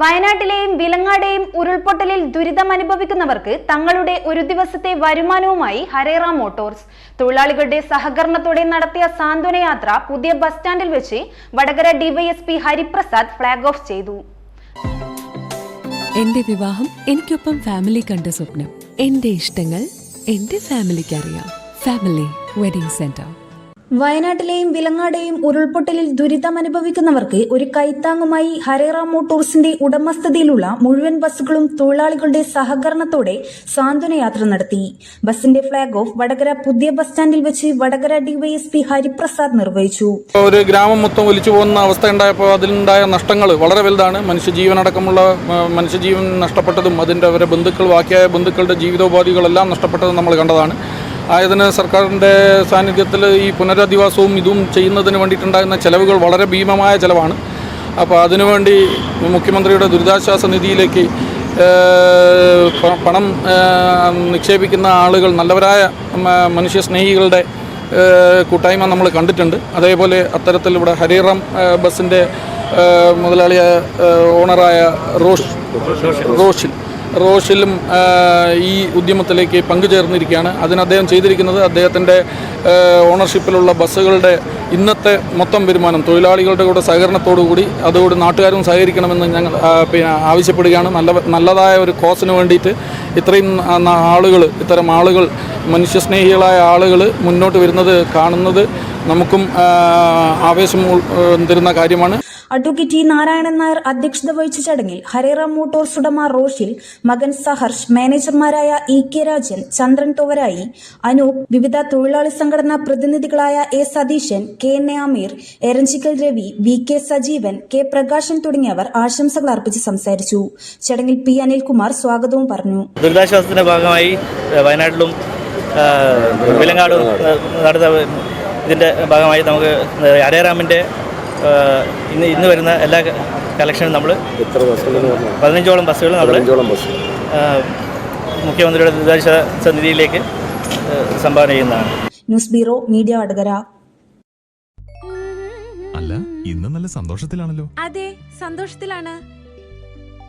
വയനാട്ടിലെയും വിലങ്ങാടെയും ഉരുൾപൊട്ടലിൽ ദുരിതം അനുഭവിക്കുന്നവർക്ക് തങ്ങളുടെ ഒരു ദിവസത്തെ വരുമാനവുമായി ഹരേറ മോട്ടോർസ്. തൊഴിലാളികളുടെ സഹകരണത്തോടെ നടത്തിയ സാന്ത്വനയാത്ര പുതിയ ബസ് സ്റ്റാൻഡിൽ വെച്ച് Vadakara DYSP Hariprasad flag off ചെയ്തു. എന്റെ വിവാഹം എനിക്കൊപ്പം ഫാമിലി കണ്ട സ്വപ്നം. എന്റെ ഇഷ്ടങ്ങൾ എന്റെ ഫാമിലിക്ക് അറിയാം ഫാമിലി വെഡിംഗ് സെന്റർ. വയനാട്ടിലെയും വിലങ്ങാടെയും ഉരുൾപൊട്ടലിൽ ദുരിതമനുഭവിക്കുന്നവർക്ക് ഒരു കൈത്താങ്ങുമായി ഹരേറ മോട്ടോഴ്സിന്റെ ഉടമസ്ഥതയിലുള്ള മുഴുവൻ ബസ്സുകളും തൊഴിലാളികളുടെ സഹകരണത്തോടെ സാന്ത്വനയാത്ര നടത്തി. ബസിന്റെ ഫ്ളാഗ് ഓഫ് വടകര പുതിയ ബസ് സ്റ്റാൻഡിൽ വെച്ച് വടകര ഡിവൈഎസ്പി ഹരിപ്രസാദ് നിർവഹിച്ചു. ഒരു ഗ്രാമം മൊത്തം ഒലിച്ചു പോകുന്ന അവസ്ഥ ഉണ്ടായപ്പോൾ അതിലുണ്ടായ നഷ്ടങ്ങൾ വളരെ വലുതാണ്. മനുഷ്യജീവനടക്കമുള്ള മനുഷ്യജീവൻ നഷ്ടപ്പെട്ടതും അതിന്റെ അവരെ ബന്ധുക്കൾ ബാക്കിയായ ബന്ധുക്കളുടെ ജീവിതോപാധികളെല്ലാം നഷ്ടപ്പെട്ടതും നമ്മൾ കണ്ടതാണ്. ആയതിന് സർക്കാരിന്റെ സാന്നിധ്യത്തിൽ ഈ പുനരധിവാസവും ഇതും ചെയ്യുന്നതിന് വേണ്ടിയിട്ടുണ്ടാകുന്ന ചിലവുകൾ വളരെ ഭീമമായ ചിലവാണ്. അപ്പോൾ അതിനുവേണ്ടി മുഖ്യമന്ത്രിയുടെ ദുരിതാശ്വാസ നിധിയിലേക്ക് പണം നിക്ഷേപിക്കുന്ന ആളുകൾ നല്ലവരായ മനുഷ്യ മനുഷ്യസ്നേഹികളുടെ കൂട്ടായ്മ നമ്മൾ കണ്ടിട്ടുണ്ട്. അതേപോലെ അത്തരത്തിൽ ഇവിടെ ഹരിറാം ബസ്സിന്റെ മുതലാളിയ ഓണറായ റോഷ് റോഷിൽ റോഷിലും ഈ ഉദ്യമത്തിലേക്ക് പങ്കുചേർന്നിരിക്കുകയാണ്. അതിന് അദ്ദേഹം ചെയ്തിരിക്കുന്നത് അദ്ദേഹത്തിന്റെ ഓണർഷിപ്പിലുള്ള ബസ്സുകളുടെ ഇന്നത്തെ മൊത്തം വരുമാനം തൊഴിലാളികളുടെ കൂടെ സഹകരണത്തോടുകൂടി അതോട് നാട്ടുകാരും സഹകരിക്കണമെന്ന് ഞങ്ങൾ പിന്നെ ആവശ്യപ്പെടുകയാണ്. നല്ല നല്ലതായ ഒരു കോസിന് വേണ്ടിയിട്ട് ഇത്രയും ആളുകൾ ഇത്തരം ആളുകൾ മനുഷ്യസ്നേഹികളായ ആളുകൾ മുന്നോട്ട് വരുന്നത് കാണുന്നത് നമുക്കും ആവേശം തരുന്ന കാര്യമാണ്. അഡ്വക്കേറ്റ് ടി നാരായണൻ നായർ അധ്യക്ഷത വഹിച്ച ചടങ്ങിൽ ഹരേറ മോട്ടോർസ് ഉടമ റോഷിൽ മകൻ സഹർഷ് മാനേജർമാരായ ഇ കെ രാജൻ ചന്ദ്രൻ തോവരായി അനൂപ് വിവിധ തൊഴിലാളി സംഘടനാ പ്രതിനിധികളായ A Satheesan K N A Ameer Eranjikkal Ravi V K Sajeevan K Prakashan തുടങ്ങിയവർ ആശംസകൾ അർപ്പിച്ച് സംസാരിച്ചു. ചടങ്ങിൽ പി അനിൽകുമാർ സ്വാഗതവും പറഞ്ഞു. ദുരിതാശ്വാസത്തിന്റെ ഭാഗമായി വയനാട്ടിലും വിലങ്ങാടും നടന്ന ഇതിന്റെ ഭാഗമായി നമുക്ക് അരേറാമിന്റെ ഇന്ന് ഇന്ന് വരുന്ന എല്ലാ കളക്ഷനും നമ്മൾ എത്ര പതിനഞ്ചോളം ബസ്സുകൾ നമ്മൾ മുഖ്യമന്ത്രിയുടെ ദുരിതാശ്വാസ നിധിയിലേക്ക് സംഭാവന ചെയ്യുന്നതാണ്. News bureau media Vadakara. അല്ല ഇന്ന് നല്ല സന്തോഷത്തിലാണല്ലോ. അതെ സന്തോഷത്തിലാണ്.